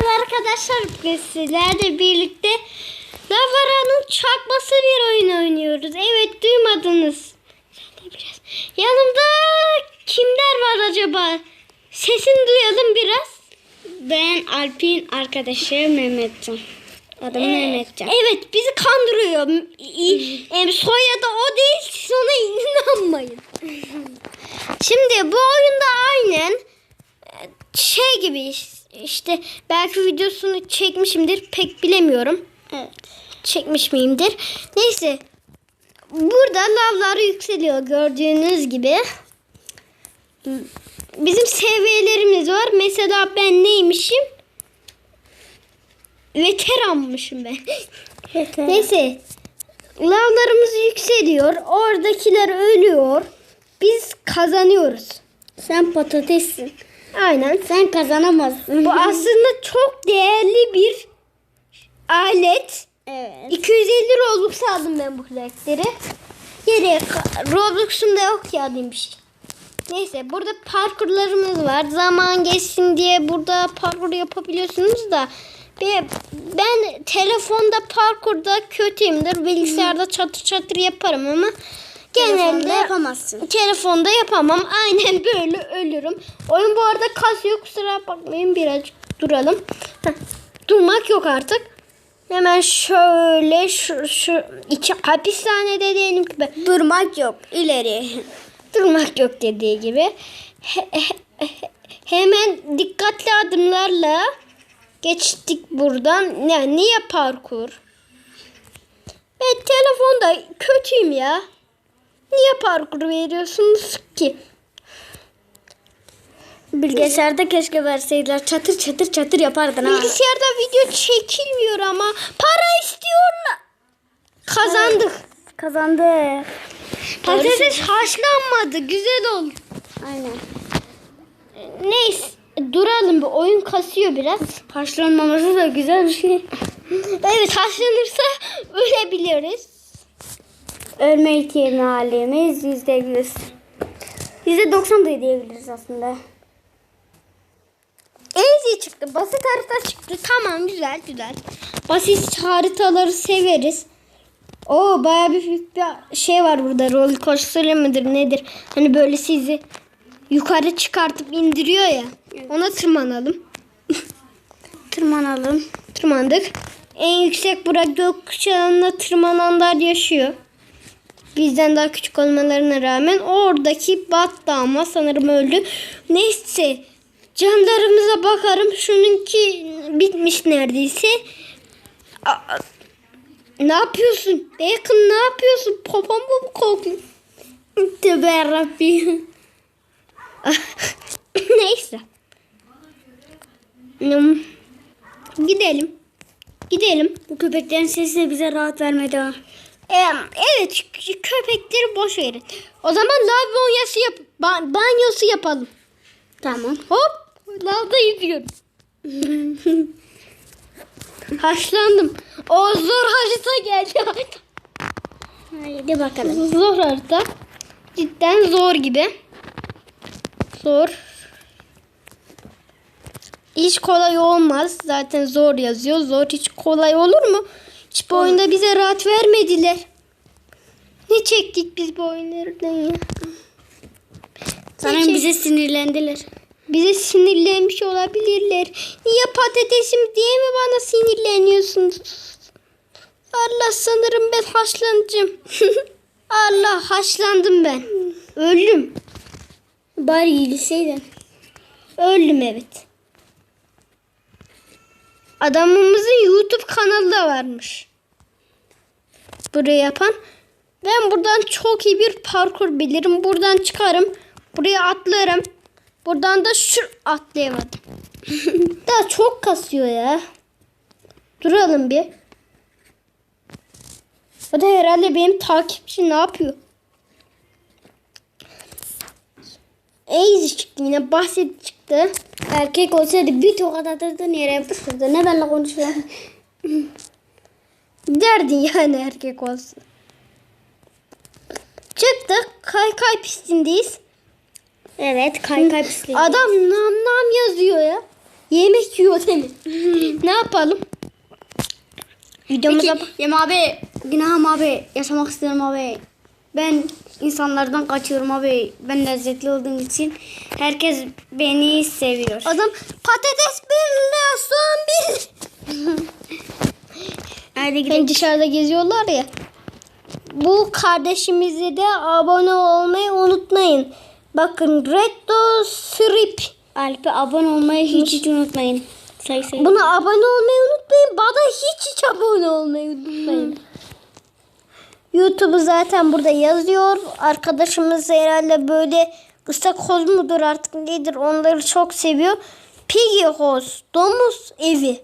Merhaba arkadaşlar. Bugün sizlerle birlikte Lavara'nın çarpması bir oyun oynuyoruz. Evet duymadınız. Biraz. Yanımda kimler var acaba? Sesini duyalım biraz. Ben Alp'in arkadaşı Mehmetcan. Adım Ee, Mehmetcan. Evet bizi kandırıyor. Em, soyadı o değil. Siz ona inanmayın. Şimdi bu oyunda aynen e, şey gibi işte belki videosunu çekmişimdir pek bilemiyorum. Evet. Çekmiş miyimdir? Neyse. Burada lavlar yükseliyor gördüğünüz gibi. Bizim seviyelerimiz var. Mesela ben neymişim? Veteranmışım ben. Neyse. Lavlarımız yükseliyor. Oradakiler ölüyor. Biz kazanıyoruz. Sen patatessin. Aynen. Sen kazanamazsın. Bu aslında çok değerli bir alet. Evet. 250 Robux aldım ben bu karakteri. Ka- Roblox'um da yok ya demiş. Neyse burada parkurlarımız var. Zaman geçsin diye burada parkur yapabiliyorsunuz da be- ben telefonda parkurda kötüyümdür. Bilgisayarda çatır çatır yaparım ama genelde yapamazsın. Telefonda yapamam. Aynen böyle ölürüm. Oyun bu arada kasıyor. Kusura bakmayın birazcık duralım. Heh, Durmak yok artık. Hemen şöyle şu, şu iki hapishanede diyelim ki ben. Durmak yok. İleri. Durmak yok dediği gibi. He- he- he- hemen dikkatli adımlarla geçtik buradan. Yani niye parkur? Ben telefonda kötüyüm ya. Niye parkur veriyorsunuz ki? Bilgisayarda keşke verseydiler. Çatır çatır çatır yapardın ha. Bilgisayarda video çekilmiyor ama para istiyorlar. Kazandık. Kazandı. Patates haşlanmadı. Güzel oldu. Aynen. Neyse duralım bir oyun kasıyor biraz. Haşlanmaması da güzel bir şey. Evet haşlanırsa ölebiliriz. Ölme ihtimali halimiz yüzde yüz. Yüzde doksan da diyebiliriz aslında. Easy çıktı. Basit harita çıktı. Tamam güzel güzel. Basit haritaları severiz. Oo baya bir, büyük bir şey var burada. Roller coaster midir nedir? Hani böyle sizi yukarı çıkartıp indiriyor ya. Ona tırmanalım. Tırmanalım. Tırmandık. En yüksek bura gökkuşağına tırmananlar yaşıyor. Bizden daha küçük olmalarına rağmen oradaki battı ama sanırım öldü. Neyse canlarımıza bakarım. Şununki bitmiş neredeyse. Aa, ne yapıyorsun? Bacon ne yapıyorsun? Popom mu kokuyor? Tövbe yarabbim. Neyse. Hmm. Gidelim. Gidelim. Bu köpeklerin sesi bize rahat vermedi ha. Evet kö- köpekleri boş verin. O zaman lav banyosu yap ba- banyosu yapalım. Tamam. Hop lavda yüzüyorum. Haşlandım. O zor harita geldi. Haydi bakalım. zor harita. Cidden zor gibi. Zor. Hiç kolay olmaz. Zaten zor yazıyor. Zor hiç kolay olur mu? Hiç bu oyunda bize rahat vermediler. Ne çektik biz bu oyunlardan ya? Sanırım bize sinirlendiler. Bize sinirlenmiş olabilirler. Niye patatesim diye mi bana sinirleniyorsunuz? Allah sanırım ben haşlanacağım. Allah haşlandım ben. Öldüm. Bari iyileşseydin. Öldüm evet. Adamımızın YouTube kanalı da varmış. Buraya yapan. Ben buradan çok iyi bir parkur bilirim. Buradan çıkarım. Buraya atlarım. Buradan da şu atlayamadım. Daha çok kasıyor ya. Duralım bir. O da herhalde benim takipçi ne yapıyor? Easy çıktı yine basit çıktı. Erkek olsaydı bir tokat atırdın yere yapıştırdı. Ne benimle konuşuyor? Derdin yani erkek olsun. Çıktık. Kay kay pistindeyiz. Evet kay kay pisliği. Adam nam nam yazıyor ya. Yemek yiyor mi? ne yapalım? Videomuza Peki, Yem abi, günahım abi, yaşamak istiyorum abi. Ben insanlardan kaçıyorum abi. Ben lezzetli olduğum için herkes beni seviyor. Adam patates bir lira, soğan bir Hadi gidelim. Hani dışarıda geziyorlar ya. Bu kardeşimize de abone olmayı unutmayın. Bakın Reddo Strip. Alp'e abone olmayı hiç hiç unutmayın. Say say. Buna abone olmayı unutmayın. Bana hiç hiç abone olmayı unutmayın. YouTube'u zaten burada yazıyor. Arkadaşımız herhalde böyle ıstakoz mudur artık nedir onları çok seviyor. Piggy House, domuz evi.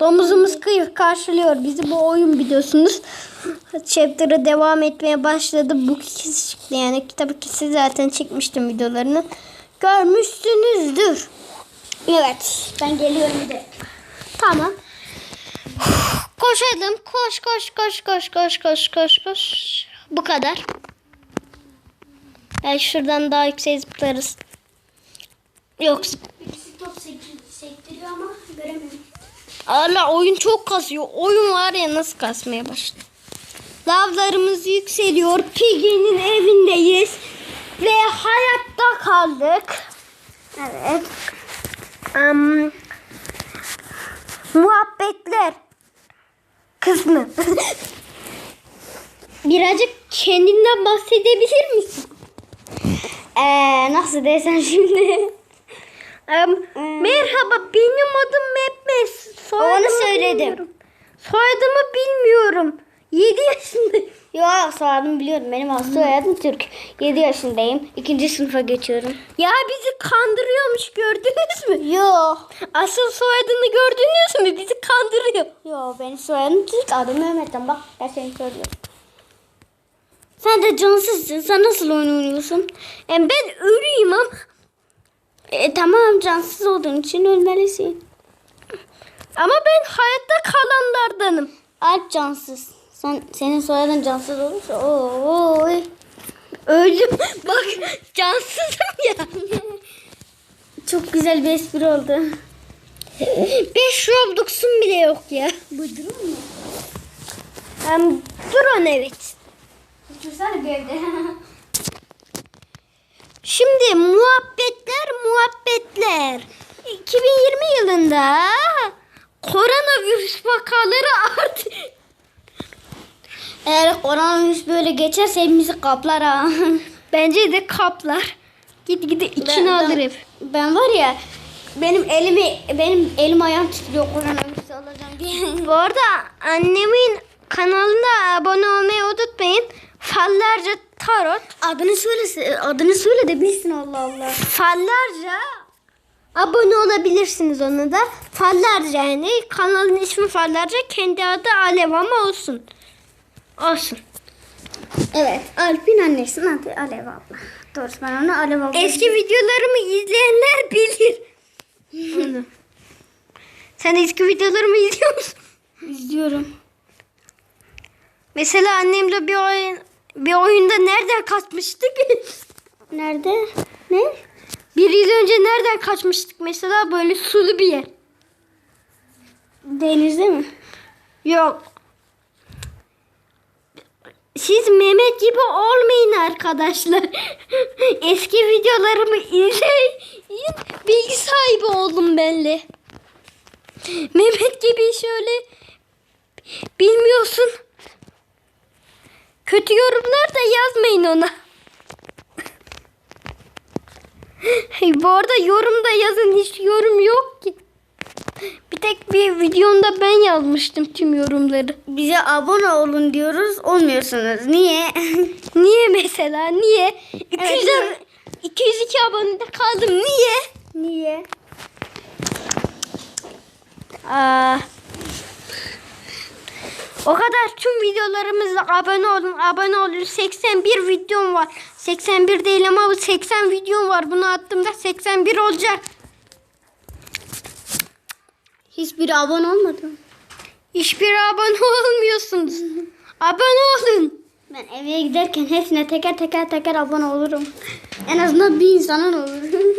Domuzumuz kıyır karşılıyor bizi bu oyun biliyorsunuz. Chapter'ı devam etmeye başladı. Bu ikisi çıktı yani. Tabii ki siz zaten çekmiştim videolarını. Görmüşsünüzdür. Evet. Ben geliyorum de. Tamam. Koşalım. Koş koş koş koş koş koş koş koş. Bu kadar. Yani şuradan daha yüksek zıplarız. Yok. Birisi top sektiriyor ama göremiyorum. Allah oyun çok kasıyor. Oyun var ya nasıl kasmaya başladı. Lavlarımız yükseliyor. Piggy'nin evindeyiz. Ve hayatta kaldık. Evet. Am, muhabbetler kısmı. Birazcık kendinden bahsedebilir misin? Ee, nasıl desem şimdi? Am, merhaba benim adım Mehmet. Soyadımı Onu söyledim. bilmiyorum. Soyadımı bilmiyorum. 7 yaşındayım. Yok soyadım biliyorum. Benim aslı soyadım Türk. 7 yaşındayım. İkinci sınıfa geçiyorum. Ya bizi kandırıyormuş gördünüz mü? Yok. Asıl soyadını gördünüz mü? Bizi kandırıyor. Yok benim soyadım Türk. Adım Mehmet'ten bak. Ben seni söylüyorum. Sen de cansızsın. Sen nasıl oyun oynuyorsun? Yani ben ölüyüm ama. E, tamam cansız olduğun için ölmelisin. Ama ben hayatta kalanlardanım. Alp cansız. Sen, senin soyadın cansız olursa oy. Öldüm. Bak cansızım ya. Çok güzel bir espri oldu. 5 Roblox'um bile yok ya. Bu durum mu? Um, drone evet. Otursana bir evde. Şimdi muhabbetler muhabbetler. 2020 yılında koronavirüs vakaları arttı. Eğer koronavirüs böyle geçerse hepimizi kaplar ha. Bence de kaplar. Git gide içine alır hep. Ben var ya benim elimi benim elim ayağım titriyor koronavirüs alacağım diye. Bu arada annemin kanalına abone olmayı unutmayın. Fallarca Tarot. adını söyle adını söyle de bilsin Allah Allah. Fallarca abone olabilirsiniz ona da. Fallarca yani kanalın ismi Fallarca kendi adı Alev ama olsun. Olsun. Evet Alp'in annesinin adı Alev abla. Doğrusu ben onu Alev abla. Eski videolarımı izleyenler bilir. Onu. Sen eski videolarımı izliyor musun? izliyorum. Mesela annemle bir oyun bir oyunda nereden kaçmıştık? Nerede? Ne? bir yıl önce nereden kaçmıştık mesela böyle sulu bir yer. Denizde mi? Yok. Siz Mehmet gibi olmayın arkadaşlar. Eski videolarımı izleyin. Bilgi sahibi oldum benle. Mehmet gibi şöyle bilmiyorsun. Kötü yorumlar da yazmayın ona. Bu arada yorumda yazın hiç yorum yok ki. Tek bir videomda ben yazmıştım tüm yorumları. Bize abone olun diyoruz. Olmuyorsunuz. Niye? Niye mesela? Niye? 200 Evet, ab- 202 abonede kaldım. Niye? Niye? Aa, o kadar tüm videolarımızda abone olun, abone olun. 81 videom var. 81 değil ama bu 80 videom var. Bunu attığımda 81 olacak. Hiçbiri abone olmadı. Hiçbir abone olmuyorsunuz. abone olun. Ben eve giderken hepsine teker teker teker abone olurum. En azından bir insanın olur.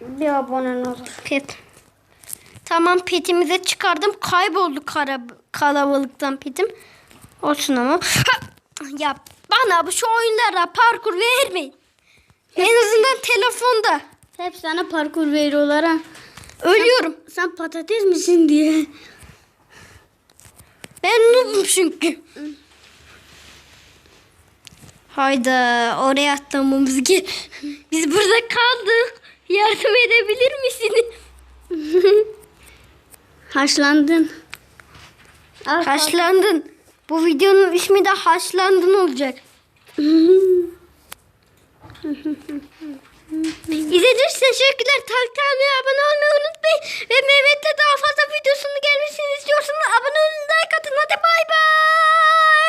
Bir abonen olur. Pet. Tamam petimize çıkardım. Kayboldu kara, kalabalıktan petim. Olsun ama. Ha! Ya bana bu şu oyunlara parkur vermeyin. En azından telefonda. Hep sana parkur veriyorlar ha. Ölüyorum. Sen patates misin diye. Ben noobum çünkü. Hayda oraya atlamamız ki. Biz burada kaldık. Yardım edebilir misiniz? Haşlandın. Al, Haşlandın. Bu videonun ismi de haşlandın olacak. İzlediğiniz için teşekkürler. Takip etmeyi, abone olmayı unutmayın. Ve Mehmet'le daha fazla videosunu gelmesini istiyorsanız abone olun, like atın. Hadi bay bay.